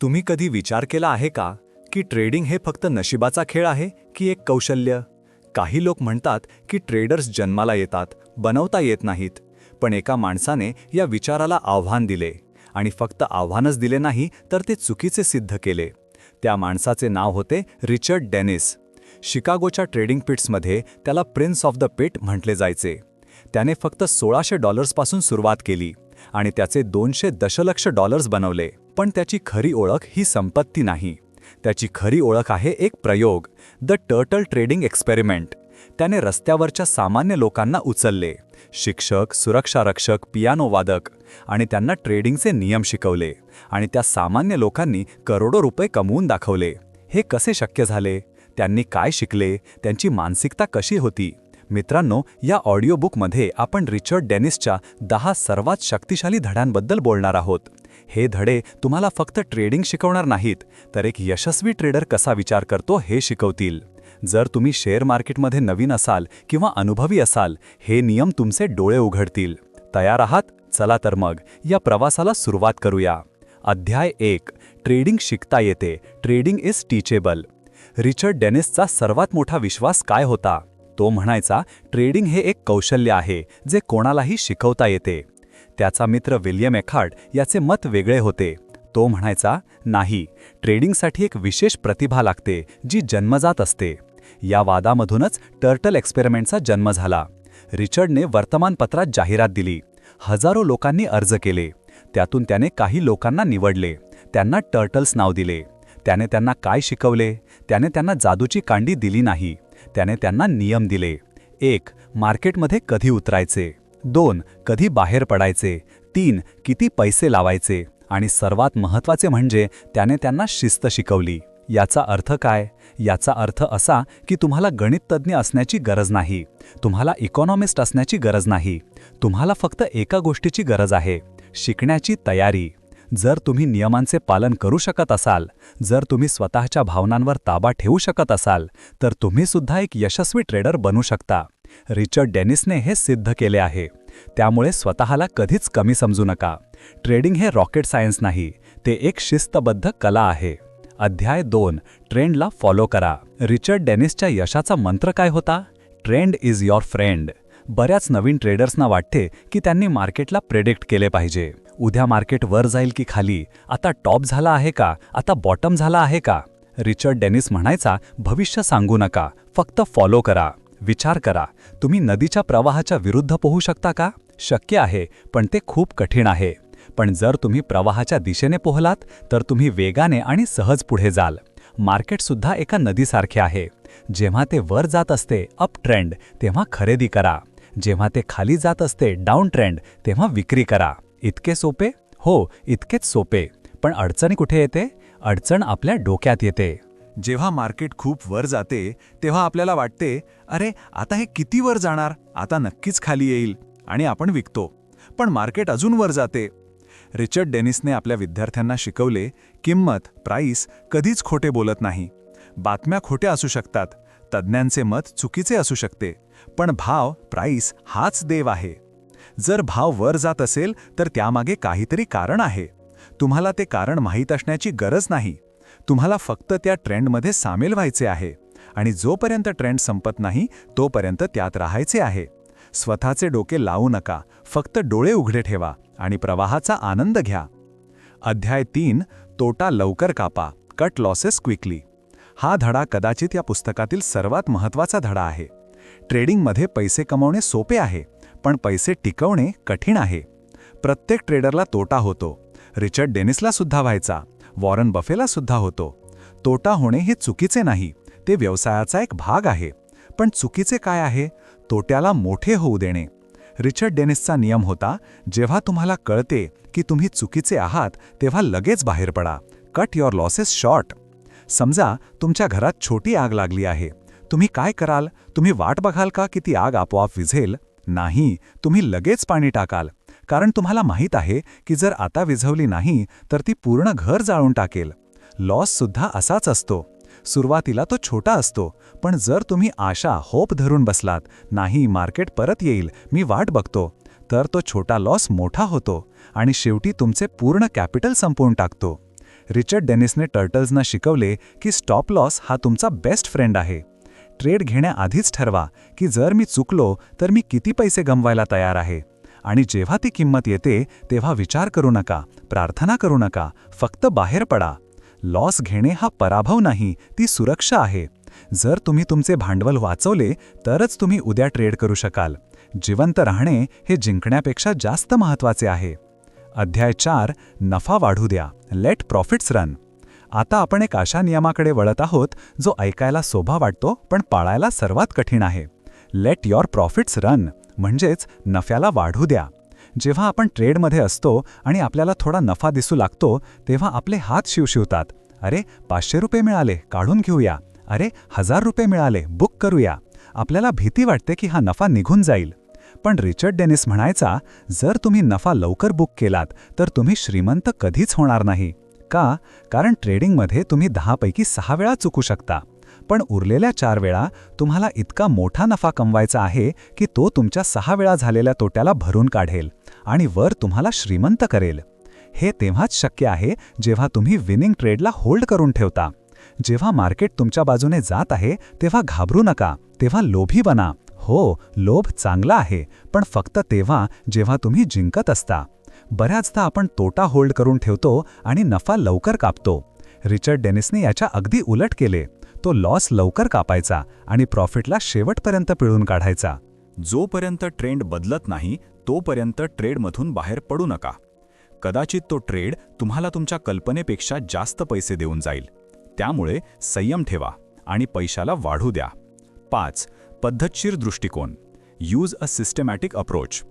तुम्ही कधी विचार केला आहे का की ट्रेडिंग हे फक्त नशिबाचा खेळ आहे की एक कौशल्य? काही लोक म्हणतात की ट्रेडर्स जन्माला येतात बनवता येत नाहीत. पण एका माणसाने या विचाराला आव्हान दिले आणि फक्त आव्हानच दिले नाही तर ते चुकीचे सिद्ध केले. त्या माणसाचे नाव होते रिचर्ड डेनिस. शिकागोच्या ट्रेडिंग पिट्समध्ये त्याला प्रिन्स ऑफ द पिट म्हटले जायचे. त्याने फक्त सोळाशे डॉलर्सपासून सुरुवात केली आणि त्याचे दोनशे दशलक्ष डॉलर्स बनवले. पण त्याची खरी ओळख ही संपत्ती नाही. त्याची खरी ओळख आहे एक प्रयोग द टर्टल ट्रेडिंग एक्सपेरिमेंट. त्याने रस्त्यावरच्या सामान्य लोकांना उचलले. शिक्षक सुरक्षारक्षक पियानो वादक आणि त्यांना ट्रेडिंगचे नियम शिकवले आणि त्या सामान्य लोकांनी करोडो रुपये कमवून दाखवले. हे कसे शक्य झाले? त्यांनी काय शिकले? त्यांची मानसिकता कशी होती? मित्रांनो या ऑडिओबुकमध्ये आपण रिचर्ड डेनिसच्या दहा सर्वात शक्तिशाली धड्यांबद्दल बोलणार आहोत. हे धडे तुम्हाला फक्त ट्रेडिंग शिकवणार नाहीत तर एक यशस्वी ट्रेडर कसा विचार करतो हे शिकवतील. जर तुम्ही शेअर मार्केटमध्ये नवीन असाल किंवा अनुभवी असाल हे नियम तुमचे डोळे उघडतील. तयार आहात? चला तर मग या प्रवासाला सुरुवात करूया. अध्याय एक ट्रेडिंग शिकता येते. ट्रेडिंग इज टीचेबल रिचर्ड डेनिसचा सर्वात मोठा विश्वास काय होता? तो म्हणायचा ट्रेडिंग हे एक कौशल्य आहे जे कोणालाही शिकवता येते. त्याचा मित्र विल्यम एखार्ड याचे मत वेगळे होते. तो म्हणायचा नाही ट्रेडिंगसाठी एक विशेष प्रतिभा लागते जी जन्मजात असते. या वादामधूनच टर्टल एक्सपेरिमेंटचा जन्म झाला. रिचर्डने वर्तमानपत्रात जाहिरात दिली. हजारो लोकांनी अर्ज केले. त्यातून त्याने काही लोकांना निवडले. त्यांना टर्टल्स नाव दिले. त्याने त्यांना काय शिकवले? त्याने त्यांना जादूची कांडी दिली नाही. त्याने त्यांना नियम दिले. एक मार्केटमध्ये कधी उतरायचे? दोन कधी बाहेर पडायचे. तीन किती पैसे लावायचे. आणि सर्वात महत्त्वाचे म्हणजे त्याने त्यांना शिस्त शिकवली. याचा अर्थ काय? याचा अर्थ असा की तुम्हाला गणिततज्ञ असण्याची गरज नाही. तुम्हाला इकॉनॉमिस्ट असण्याची गरज नाही. तुम्हाला फक्त एका गोष्टीची गरज आहे. शिकण्याची तयारी. जर तुम्ही नियमांचे पालन करू शकत असाल जर तुम्ही स्वतःच्या भावनांवर ताबा ठेवू शकत असाल तर तुम्हीसुद्धा एक यशस्वी ट्रेडर बनू शकता. रिचर्ड डेनिसने हे सिद्ध केले आहे. त्यामुळे स्वतःला कधीच कमी समजू नका. ट्रेडिंग हे रॉकेट सायन्स नाही ते एक शिस्तबद्ध कला आहे. अध्याय दोन ट्रेंडला फॉलो करा. रिचर्ड डेनिसच्या यशाचा मंत्र काय होता? Trend is your friend. बऱ्याच नवीन ट्रेडर्सना वाटते की त्यांनी मार्केटला प्रेडिक्ट केले पाहिजे. उद्या मार्केट वर जाईल की खाली? आता टॉप झाला आहे का? आता बॉटम झाला आहे का? रिचर्ड डेनिस म्हणायचा भविष्य सांगू नका. फक्त फॉलो करा. विचार करा. तुम्ही नदीच्या प्रवाहाच्या विरुद्ध पोहू शकता का? शक्य आहे पण ते खूप कठीण आहे. पण जर तुम्ही प्रवाहाच्या दिशेने पोहलात तर तुम्ही वेगाने आणि सहज पुढे जाल. मार्केटसुद्धा एका नदीसारखे आहे. जेव्हा ते वर जात असते अप ट्रेंड तेव्हा खरेदी करा. जेव्हा ते खाली जात असते डाऊन ट्रेंड तेव्हा विक्री करा. इतके सोपे? हो इतकेच सोपे. पण अडचणी कुठे येते? अडचण आपल्या डोक्यात येते. जेव्हा मार्केट खूप वर जाते तेव्हा आपल्याला वाटते अरे आता हे किती वर जाणार? आता नक्कीच खाली येईल. आणि आपण विकतो. पण मार्केट अजून वर जाते. रिचर्ड डेनिसने आपल्या विद्यार्थ्यांना शिकवले किंमत प्राईस कधीच खोटे बोलत नाही. बातम्या खोट्या असू शकतात. तज्ज्ञांचे मत चुकीचे असू शकते. पण भाव प्राईस हाच देव आहे. जर भाव वर जात असेल तर त्यामागे काहीतरी कारण आहे. तुम्हाला ते कारण माहीत असण्याची गरज नाही. तुम्हाला फक्त त्या ट्रेंडमध्ये सामील व्हायचे आहे. आणि जोपर्यंत ट्रेंड संपत नाही तोपर्यंत त्यात राहायचे आहे. स्वतःचे डोके लावू नका फक्त डोळे उघडे ठेवा आणि प्रवाहाचा आनंद घ्या. अध्याय तीन तोटा लवकर कापा कट लॉसेस क्विकली हा धडा कदाचित या पुस्तकातील सर्वात महत्त्वाचा धडा आहे. ट्रेडिंगमध्ये पैसे कमवणे सोपे आहे पण पैसे टिकवणे कठीण आहे. प्रत्येक ट्रेडरला तोटा होतो. रिचर्ड डेनिसला सुद्धा व्हायचा. वॉरन बफेला सुद्धा होतो. तोटा होणे हे चुकीचे नाही ते व्यवसायाचा एक भाग आहे. पण चुकीचे काय आहे? तोट्याला मोठे होऊ देणे. रिचर्ड डेनिसचा नियम होता जेव्हा तुम्हाला कळते की तुम्ही चुकीचे आहात तेव्हा लगेच बाहेर पडा. Cut your losses short. समजा तुमच्या घरात छोटी आग लागली आहे. तुम्ही काय कराल? तुम्ही वाट बघाल का की ती आग आपोआप विझेल? नाही तुम्ही लगेच पाणी टाकाल. कारण तुम्हाला माहीत आहे की जर आता विझवली नाही तर ती पूर्ण घर जाळून टाकेल. लॉससुद्धा असाच असतो. सुरुवातीला तो छोटा असतो पण जर तुम्ही आशा होप धरून बसलात नाही मार्केट परत येईल मी वाट बघतो तर तो छोटा लॉस मोठा होतो आणि शेवटी तुमचे पूर्ण कॅपिटल संपवून टाकतो. रिचर्ड डेनिसने टर्टल्सना शिकवले की स्टॉप लॉस हा तुमचा बेस्ट फ्रेंड आहे. ट्रेड घेण्याआधीच ठरवा की जर मी चुकलो तर मी किती पैसे गमवायला तयार आहे? आणि जेव्हा ती किंमत येते तेव्हा विचार करू नका प्रार्थना करू नका फक्त बाहेर पडा. लॉस घेणे हा पराभव नाही ती सुरक्षा आहे. जर तुम्ही तुमचे भांडवल वाचवले तरच तुम्ही उद्या ट्रेड करू शकाल. जिवंत राहणे हे जिंकण्यापेक्षा जास्त महत्त्वाचे आहे. अध्याय चार नफा वाढू द्या लेट प्रॉफिट्स रन आता आपण एक अशा नियमाकडे वळत आहोत जो ऐकायला शोभा वाटतो पण पाळायला सर्वात कठीण आहे. लेट युअर प्रॉफिट्स रन म्हणजेच नफ्याला वाढू द्या. जेव्हा आपण ट्रेडमध्ये असतो आणि आपल्याला थोडा नफा दिसू लागतो तेव्हा आपले हात शिवशिवतात. अरे पाचशे रुपये मिळाले काढून घेऊया. अरे हजार रुपये मिळाले बुक करूया. आपल्याला भीती वाटते की हा नफा निघून जाईल. पण रिचर्ड डेनिस म्हणायचा जर तुम्ही नफा लवकर बुक केलात तर तुम्ही श्रीमंत कधीच होणार नाही. का? कारण ट्रेडिंगमध्ये तुम्ही दहापैकी सहा वेळा चुकू शकता. पण उरलेल्या चार वेळा तुम्हाला इतका मोठा नफा कमवायचा आहे की तो तुमच्या सहा वेळा झालेल्या तोट्याला भरून काढेल आणि वर तुम्हाला श्रीमंत करेल. हे तेव्हाच शक्य आहे जेव्हा तुम्ही विनिंग ट्रेडला होल्ड करून ठेवता. जेव्हा मार्केट तुमच्या बाजूने जात आहे तेव्हा घाबरू नका तेव्हा लोभी बना. हो लोभ चांगला आहे पण फक्त तेव्हा जेव्हा तुम्ही जिंकत असता. बऱ्याचदा आपण तोटा होल्ड करून ठेवतो आणि नफा लवकर कापतो. रिचर्ड डेनिसने याच्या अगदी उलट केले. तो लॉस लवकर कापायचा आणि प्रॉफिटला शेवटपर्यंत पिळून काढायचा. जोपर्यंत ट्रेंड बदलत नाही तोपर्यंत ट्रेडमधून बाहेर पडू नका. कदाचित तो ट्रेड तुम्हाला तुमच्या कल्पनेपेक्षा जास्त पैसे देऊन जाईल. त्यामुळे संयम ठेवा आणि पैशाला वाढू द्या. पाच पद्धतशीर दृष्टिकोन. यूज अ सिस्टमॅटिक अप्रोच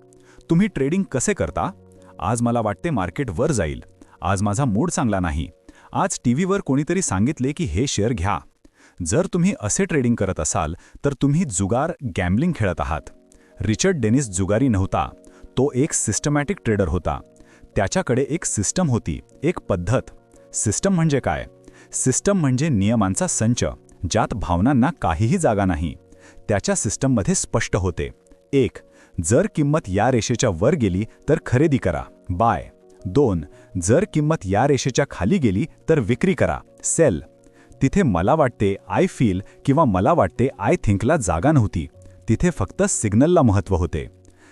तुम्ही ट्रेडिंग कसे करता? आज मला वाटते मार्केट वर जाईल. आज माझा मूड चांगला नाही. आज टी व्हीवर कोणीतरी सांगितले की हे शेअर घ्या. जर तुम्ही असे ट्रेडिंग करत असाल तर तुम्ही जुगार गॅम्बलिंग खेळत आहात. रिचर्ड डेनिस जुगारी नव्हता. तो एक सिस्टमॅटिक ट्रेडर होता. त्याच्याकडे एक सिस्टम होती एक पद्धत. सिस्टम म्हणजे काय? सिस्टम म्हणजे नियमांचा संच ज्यात भावनांना काहीही जागा नाही. त्याच्या सिस्टममध्ये स्पष्ट होते. एक जर किंमत या रेषेच्या वर गेली तर खरेदी करा. बाय. दोन जर किंमत या रेषेच्या खाली गेली तर विक्री करा. सेल. तिथे मला वाटते आय फील किंवा मला वाटते आय थिंकला जागा नव्हती. तिथे फक्त सिग्नलला महत्त्व होते.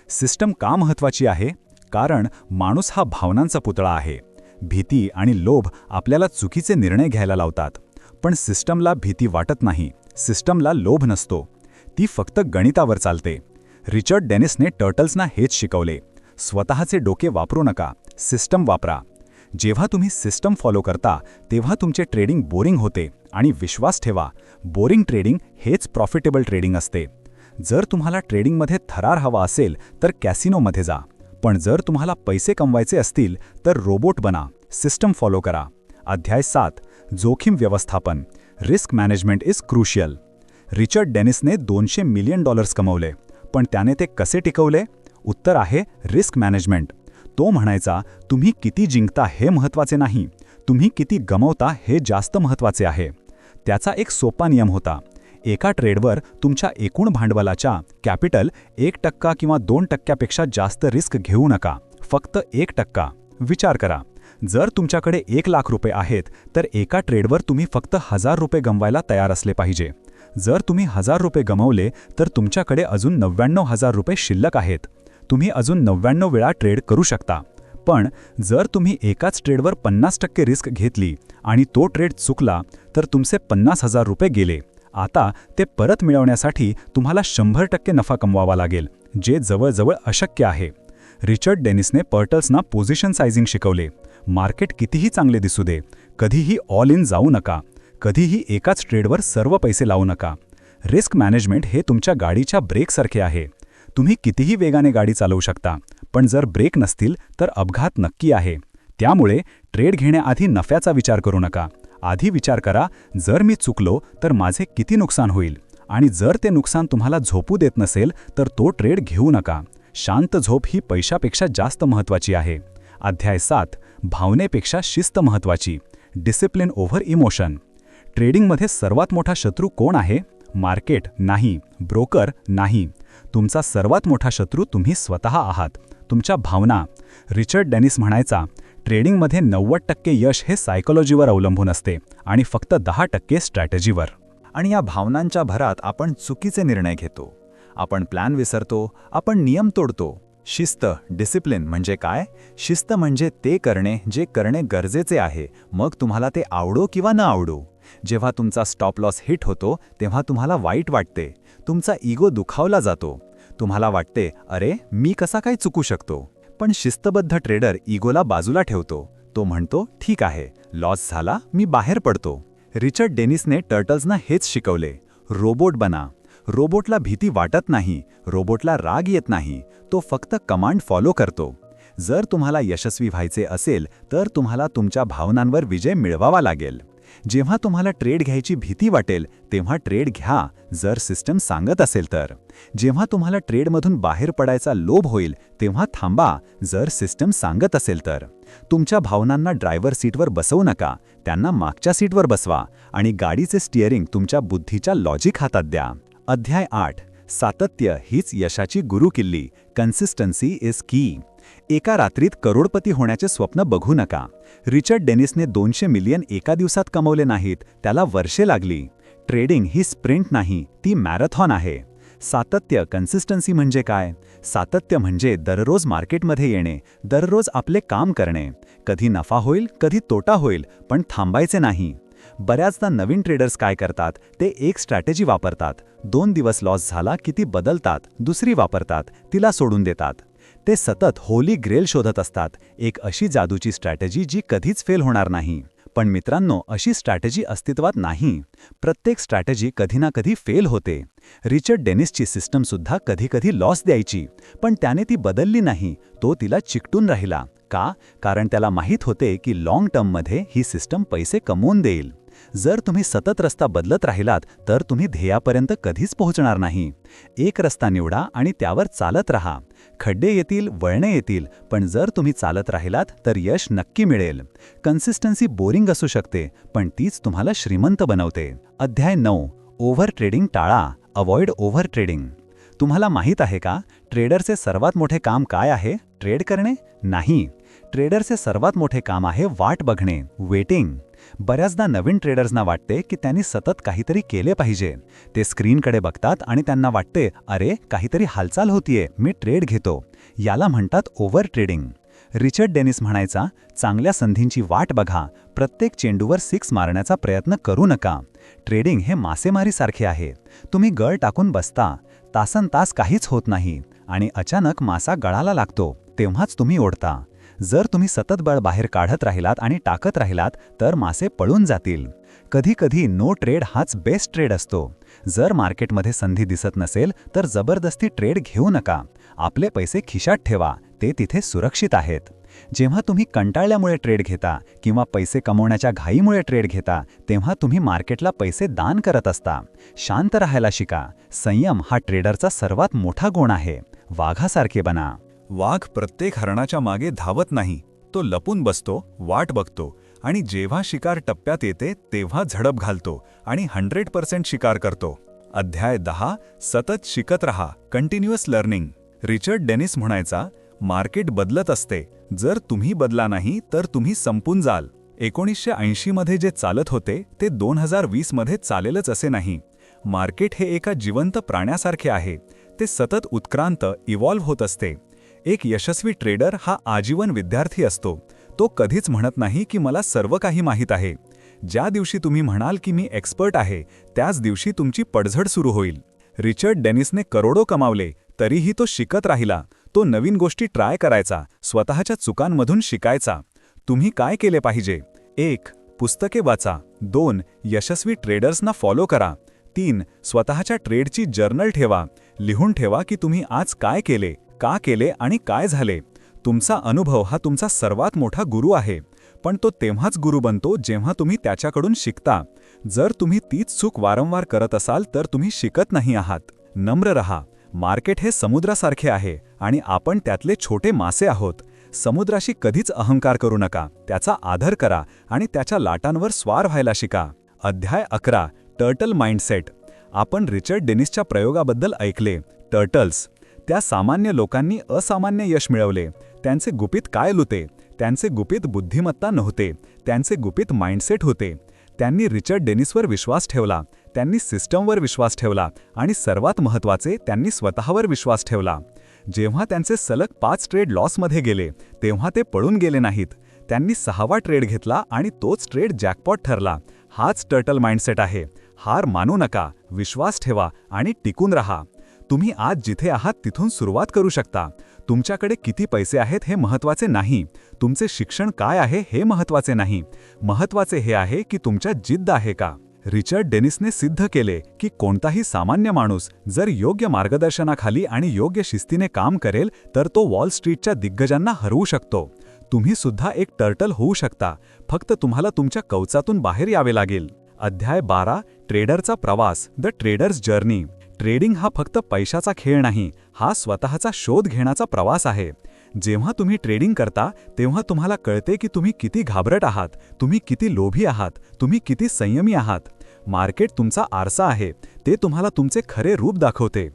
सिस्टम का महत्त्वाची आहे? कारण माणूस हा भावनांचा पुतळा आहे. भीती आणि लोभ आपल्याला चुकीचे निर्णय घ्यायला लावतात. पण सिस्टमला भीती वाटत नाही. सिस्टमला लोभ नसतो. ती फक्त गणितावर चालते. रिचर्ड डेनिसने टर्टल्सना हेच शिकवले. स्वतःचे डोके वापरू नका. सिस्टम वापरा. जेव्हा तुम्ही सिस्टम फॉलो करता तेव्हा तुमचे ट्रेडिंग बोरिंग होते आणि विश्वास ठेवा बोरिंग ट्रेडिंग हेच प्रॉफिटेबल ट्रेडिंग असते. जर तुम्हाला ट्रेडिंगमध्ये थरार हवा असेल तर कॅसिनोमध्ये जा. पण जर तुम्हाला पैसे कमवायचे असतील तर रोबोट बना सिस्टम फॉलो करा. अध्याय सात जोखीम व्यवस्थापन risk management is crucial Richard डेनिसने दोनशे मिलियन डॉलर्स कमवले पण त्याने ते कसे टिकवले? उत्तर आहे रिस्क मॅनेजमेंट तो म्हणायचा तुम्ही किती जिंकता हे महत्त्वाचे नाही. तुम्ही किती गमवता हे जास्त महत्त्वाचे आहे. त्याचा एक सोपा नियम होता. एका ट्रेडवर तुमच्या एकूण भांडवलाच्या कॅपिटल एक टक्का किंवा दोन टक्क्यापेक्षा जास्त रिस्क घेऊ नका. फक्त एक टक्का. विचार करा. जर तुमच्याकडे एक लाख रुपये आहेत तर एका ट्रेडवर तुम्ही फक्त हजार रुपये गमवायला तयार असले पाहिजे. जर तुम्ही हजार रुपये गमवले तर तुमच्याकडे अजून नव्याण्णव हजार रुपये शिल्लक आहेत. तुम्ही अजून नव्याण्णव वेळा ट्रेड करू शकता. पण जर तुम्ही एकाच ट्रेडवर पन्नास टक्के रिस्क घेतली आणि तो ट्रेड चुकला तर तुमचे पन्नास हजार रुपये गेले. आता ते परत मिळवण्यासाठी तुम्हाला शंभर टक्के नफा कमवावा लागेल जे जवळजवळ अशक्य आहे. रिचर्ड डेनिसने पर्टल्सना पोझिशन सायझिंग शिकवले. मार्केट कितीही चांगले दिसू दे कधीही ऑल इन जाऊ नका कधीही एकाच ट्रेडवर सर्व पैसे लावू नका. रिस्क मॅनेजमेंट हे तुमच्या गाडीच्या ब्रेकसारखे आहे. तुम्ही कितीही वेगाने गाडी चालवू शकता पण जर ब्रेक नसतील तर अपघात नक्की आहे. त्यामुळे ट्रेड घेण्याआधी नफ्याचा विचार करू नका. आधी विचार करा जर मी चुकलो तर माझे किती नुकसान होईल. आणि जर ते नुकसान तुम्हाला झोपू देत नसेल तर तो ट्रेड घेऊ नका. शांत झोप ही पैशापेक्षा जास्त महत्त्वाची आहे. अध्याय सात भावनेपेक्षा शिस्त महत्त्वाची. डिसिप्लिन ओव्हर इमोशन ट्रेडिंगमध्ये सर्वात मोठा शत्रू कोण आहे? मार्केट नाही. ब्रोकर नाही. तुमचा सर्वात मोठा शत्रू तुम्ही स्वतः आहात. तुमच्या भावना रिचर्ड डेनिस म्हणायचा ट्रेडिंगमध्ये नव्वद टक्के यश हे सायकोलॉजीवर अवलंबून असते आणि फक्त दहा टक्के स्ट्रॅटेजीवर. आणि या भावनांच्या भरात आपण चुकीचे निर्णय घेतो. आपण प्लॅन विसरतो आपण नियम तोडतो. शिस्त डिसिप्लिन म्हणजे काय? शिस्त म्हणजे ते करणे जे करणे गरजेचे आहे मग तुम्हाला ते आवडो किंवा न आवडो. जेव्हा तुमचा स्टॉप लॉस हिट होतो तेव्हा तुम्हाला वाईट वाटते. तुमचा इगो दुखावला जातो. तुम्हाला वाटते अरे मी कसा काय चुकू शकतो? पण शिस्तबद्ध ट्रेडर इगोला बाजूला ठेवतो. तो म्हणतो ठीक आहे लॉस झाला मी बाहेर पडतो. रिचर्ड डेनिसने टर्टल्सना हेच शिकवले रोबोट बना. रोबोटला भीती वाटत नाही रोबोटला राग येत नाही तो फक्त कमांड फॉलो करतो. जर तुम्हाला यशस्वी व्हायचे असेल तर तुम्हाला तुमच्या भावनांवर विजय मिळवावा लागेल. जेव्हा तुम्हाला ट्रेड घ्यायची भीती वाटेल तेव्हा ट्रेड घ्या जर सिस्टम सांगत असेल तर. जेव्हा तुम्हाला ट्रेडमधून बाहेर पडायचा लोभ होईल तेव्हा थांबा जर सिस्टम सांगत असेल तर. तुमच्या भावनांना ड्रायव्हर सीटवर बसवू नका त्यांना मागच्या सीटवर बसवा आणि गाडीचे स्टिअरिंग तुमच्या बुद्धीच्या लॉजिक हातात द्या. अध्याय आठ सातत्य हीच यशाची गुरुकिल्ली कन्सिस्टन्सी इज की. एका रात्रीत करोडपती होण्याचे स्वप्न बघू नका. रिचर्ड डेनिसने दोनशे मिलियन एका दिवसात कमवले नाहीत त्याला वर्षे लागली. ट्रेडिंग ही स्प्रिंट नाही ती मॅरेथॉन आहे. सातत्य कन्सिस्टन्सी म्हणजे काय? सातत्य म्हणजे दररोज मार्केटमध्ये येणे दररोज आपले काम करणे. कधी नफा होईल कधी तोटा होईल पण थांबायचे नाही. बऱ्याचदा नवीन ट्रेडर्स काय करतात? ते एक स्ट्रॅटेजी वापरतात. दोन दिवस लॉस झाला की ती बदलतात दुसरी वापरतात तिला सोडून देतात. ते सतत होली ग्रेल शोधत असतात. एक अशी जादूची स्ट्रॅटेजी जी कधीच फेल होणार नाही. पण मित्रांनो अशी स्ट्रॅटेजी अस्तित्वात नाही. प्रत्येक स्ट्रॅटेजी कधी ना कधी फेल होते. रिचर्ड डेनिसची सिस्टमसुद्धा कधीकधी लॉस द्यायची. पण त्याने ती बदलली नाही. तो तिला चिकटून राहिला. का? कारण त्याला माहीत होते की लाँग टर्ममध्ये ही सिस्टम पैसे कमवून देईल. जर तुम्ही सतत रस्ता बदलत राहिलात तर तुम्ही ध्येयापर्यंत कधीच पोहोचणार नाही. एक रस्ता निवडा आणि त्यावर चालत राहा. खड्डे येतील वळणे येतील पण जर तुम्ही चालत राहिलात तर यश नक्की मिळेल. कन्सिस्टन्सी बोरिंग असू शकते पण तीच तुम्हाला श्रीमंत बनवते. अध्याय नऊ ओव्हर ट्रेडिंग टाळा. अवॉइड ओव्हर ट्रेडिंग तुम्हाला माहीत आहे का ट्रेडरचे सर्वात मोठे काम काय आहे? ट्रेड करणे? नाही. ट्रेडरचे सर्वात मोठे काम आहे वाट बघणे. वेटिंग बऱ्याचदा नवीन ट्रेडर्सना वाटते की त्यांनी सतत काहीतरी केले पाहिजे. ते स्क्रीनकडे बघतात आणि त्यांना वाटते अरे काहीतरी हालचाल होतीये मी ट्रेड घेतो. याला म्हणतात ओव्हर ट्रेडिंग रिचर्ड डेनिस म्हणायचा चांगल्या संधींची वाट बघा. प्रत्येक चेंडूवर सिक्स मारण्याचा प्रयत्न करू नका. ट्रेडिंग हे मासेमारीसारखे आहे. तुम्ही गळ टाकून बसता. तासन तास काहीच होत नाही आणि अचानक मासा गळाला लागतो. तेव्हाच तुम्ही ओढता. जर तुम्ही सतत बळ बाहेर काढत राहिलात आणि टाकत राहिलात तर मासे पळून जातील. कधी कधी नो ट्रेड हाच बेस्ट ट्रेड असतो. जर मार्केटमध्ये संधी दिसत नसेल तर जबरदस्ती ट्रेड घेऊ नका. आपले पैसे खिशात ठेवा ते तिथे सुरक्षित आहेत. जेव्हा तुम्ही कंटाळल्यामुळे ट्रेड घेता किंवा पैसे कमवण्याच्या घाईमुळे ट्रेड घेता तेव्हा तुम्ही मार्केटला पैसे दान करत असता. शांत राहायला शिका. संयम हा ट्रेडरचा सर्वात मोठा गुण आहे. वाघासारखे बना. वाघ प्रत्येक हरणाच्या मागे धावत नाही. तो लपून बसतो वाट बघतो आणि जेव्हा शिकार टप्प्यात येते तेव्हा झडप घालतो आणि हंड्रेड पर्सेंट शिकार करतो. अध्याय दहा सतत शिकत रहा कंटिन्युअस लर्निंग रिचर्ड डेनिस म्हणायचा मार्केट बदलत असते. जर तुम्ही बदला नाही तर तुम्ही संपून जाल. एकोणीसशे ऐंशीमध्ये जे चालत होते ते दोन हजार वीसमध्ये चालेलच असे नाही. मार्केट हे एका जिवंत प्राण्यासारखे आहे. ते सतत उत्क्रांत इव्हॉल्व्ह होत असते. एक यशस्वी ट्रेडर हा आजीवन विद्यार्थी असतो. तो कधीच म्हणत नाही की मला सर्व काही माहीत आहे. ज्या दिवशी तुम्ही म्हणाल की मी एक्सपर्ट आहे त्याच दिवशी तुमची पडझड सुरू होईल. रिचर्ड डेनिसने करोडो कमावले तरीही तो शिकत राहिला. तो नवीन गोष्टी ट्राय करायचा स्वतःच्या चुकांमधून शिकायचा. तुम्ही काय केले पाहिजे? एक पुस्तके वाचा. दोन यशस्वी ट्रेडर्सना फॉलो करा. तीन स्वतःच्या ट्रेडची जर्नल ठेवा. लिहून ठेवा की तुम्ही आज काय केले. का केले आणि काय झाले? तुमचा अनुभव हा तुमचा सर्वात मोठा गुरु आहे. पण तो तेव्हाच गुरु बनतो जेव्हा तुम्ही त्याच्याकडून शिकता. जर तुम्ही तीच चूक वारंवार करत असाल तर तुम्ही शिकत नाही आहात. नम्र रहा. मार्केट हे समुद्रासारखे आहे आणि आपण त्यातले छोटे मासे आहोत. समुद्राशी कधीच अहंकार करू नका. त्याचा आदर करा आणि त्याच्या लाटांवर स्वार व्हायला शिका. अध्याय अकरा. Turtle mindset. आपण रिचर्ड डेनिसच्या प्रयोगाबद्दल ऐकले. टर्टल्स. त्या सामान्य लोकांनी असामान्य यश मिळवले. त्यांचे गुपित काय लुते? त्यांचे गुपित बुद्धिमत्ता नव्हते. त्यांचे गुपित माइंडसेट होते. त्यांनी रिचर्ड डेनिसवर विश्वास ठेवला. त्यांनी सिस्टमवर विश्वास ठेवला आणि सर्वात महत्त्वाचे त्यांनी स्वतःवर विश्वास ठेवला. जेव्हा त्यांचे सलग पाच ट्रेड लॉसमध्ये गेले तेव्हा ते पळून गेले नाहीत. त्यांनी सहावा ट्रेड घेतला आणि तोच ट्रेड जॅकपॉट ठरला. हाच टर्टल माइंडसेट आहे. हार मानू नका. विश्वास ठेवा आणि टिकून राहा. तुम्ही आज जिथे आहात तिथून सुरुवात करू शकता. तुमच्याकडे किती पैसे आहेत हे महत्त्वाचे नाही. तुमचे शिक्षण काय आहे हे महत्त्वाचे नाही. महत्त्वाचे हे आहे की तुमच्या जिद्द आहे का? रिचर्ड डेनिसने सिद्ध केले की कोणताही सामान्य माणूस जर योग्य मार्गदर्शनाखाली आणि योग्य शिस्तीने काम करेल तर तो वॉल स्ट्रीटच्या दिग्गजांना हरवू शकतो. तुम्ही सुद्धा एक टर्टल होऊ शकता. फक्त तुम्हाला तुमच्या कवचातून बाहेर यावे लागेल. अध्याय बारा ट्रेडरचा प्रवास द ट्रेडर्स जर्नी. ट्रेडिंग हा फक्त पैशाचा खेळ नाही हा स्वतःचा शोध घेण्याचा प्रवास आहे. जेव्हा तुम्ही ट्रेडिंग करता तेव्हा तुम्हाला कळते की तुम्ही किती घाबरट आहात तुम्ही किती लोभी आहात तुम्ही किती संयमी आहात. मार्केट तुमचा आरसा आहे ते तुम्हाला तुमचे खरे रूप दाखवते.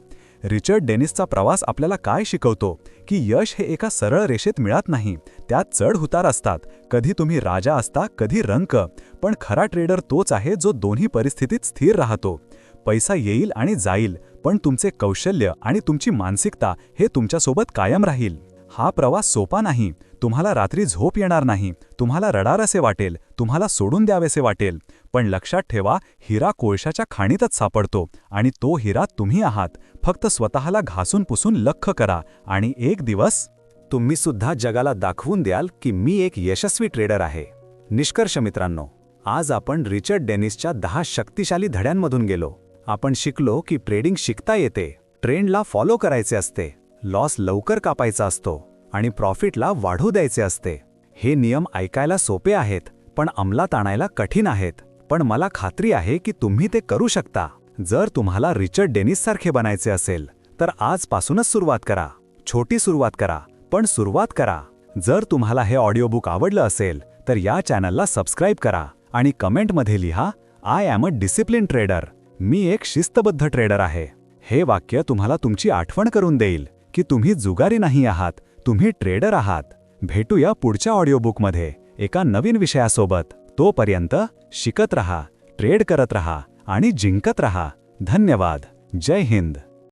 रिचर्ड डेनिसचा प्रवास आपल्याला काय शिकवतो? की यश हे एका सरळ रेषेत मिळत नाही त्यात चढ उतार असतात. कधी तुम्ही राजा असता कधी रंक पण खरा ट्रेडर तोच आहे जो दोन्ही परिस्थितीत स्थिर राहतो. पैसा येईल आणि जाईल पण तुमचे कौशल्य आणि तुमची मानसिकता हे तुमच्यासोबत कायम राहील. हा प्रवास सोपा नाही. तुम्हाला रात्री झोप येणार नाही. तुम्हाला रडारसे वाटेल. तुम्हाला सोडून द्यावेसे वाटेल. पण लक्षात ठेवा हिरा कोळशाच्या खाणीतच सापडतो आणि तो हिरा तुम्ही आहात. फक्त स्वतःला घासून पुसून लख करा आणि एक दिवस तुम्ही सुद्धा जगाला दाखवून द्याल की मी एक यशस्वी ट्रेडर आहे. निष्कर्ष मित्रांनो आज आपण रिचर्ड डेनिसच्या दहा शक्तिशाली धड्यांमधून गेलो. आपण शिकलो की ट्रेडिंग शिकता येते. ट्रेंडला फॉलो करायचे असते. लॉस लवकर कापायचा असतो आणि प्रॉफिटला वाढू द्यायचे असते. हे नियम ऐकायला सोपे आहेत पण अंमलात आणायला कठीण आहेत. पण मला खात्री आहे की तुम्ही ते करू शकता. जर तुम्हाला रिचर्ड डेनिससारखे बनायचे असेल तर आजपासूनच सुरुवात करा. छोटी सुरुवात करा पण सुरुवात करा. जर तुम्हाला हे ऑडिओबुक आवडलं असेल तर या चॅनलला सबस्क्राईब करा आणि कमेंटमध्ये लिहा I am a discipline trader मी एक शिस्तबद्ध ट्रेडर आहे. हे वाक्य तुम्हाला तुमची आठवण करून देईल की तुम्ही जुगारी नाही आहात तुम्ही ट्रेडर आहात. भेटूया पुढच्या ऑडिओबुकमध्ये एका नवीन विषयासोबत. तोपर्यंत शिकत रहा ट्रेड करत रहा आणि जिंकत रहा. धन्यवाद. जय हिंद.